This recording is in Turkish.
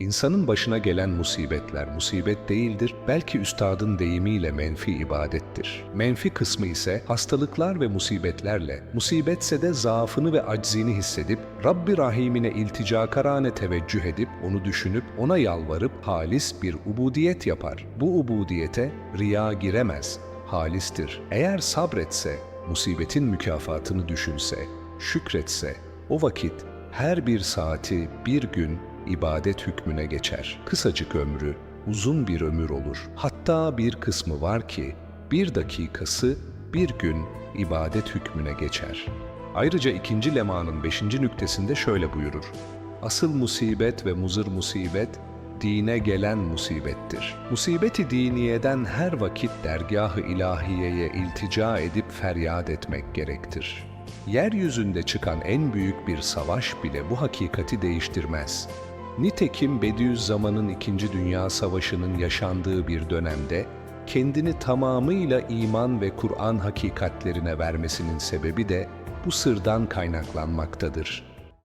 İnsanın başına gelen musibetler musibet değildir, belki üstadın deyimiyle menfi ibadettir. Menfi kısmı ise hastalıklar ve musibetlerle, musibetse de zaafını ve aczini hissedip, Rabbi Rahim'ine ilticakarane teveccüh edip, onu düşünüp, ona yalvarıp halis bir ubudiyet yapar. Bu ubudiyete riya giremez, halistir. Eğer sabretse, musibetin mükafatını düşünse, şükretse, o vakit her bir saati bir gün ibadet hükmüne geçer. Kısacık ömrü uzun bir ömür olur. Hatta bir kısmı var ki bir dakikası bir gün ibadet hükmüne geçer. Ayrıca ikinci lemanın beşinci nüktesinde şöyle buyurur. Asıl musibet ve muzır musibet dine gelen musibettir. Musibeti diniyeden her vakit dergah-ı ilahiyeye iltica edip feryat etmek gerektir. Yeryüzünde çıkan en büyük bir savaş bile bu hakikati değiştirmez. Nitekim Bediüzzaman'ın İkinci Dünya Savaşı'nın yaşandığı bir dönemde kendini tamamıyla iman ve Kur'an hakikatlerine vermesinin sebebi de bu sırdan kaynaklanmaktadır.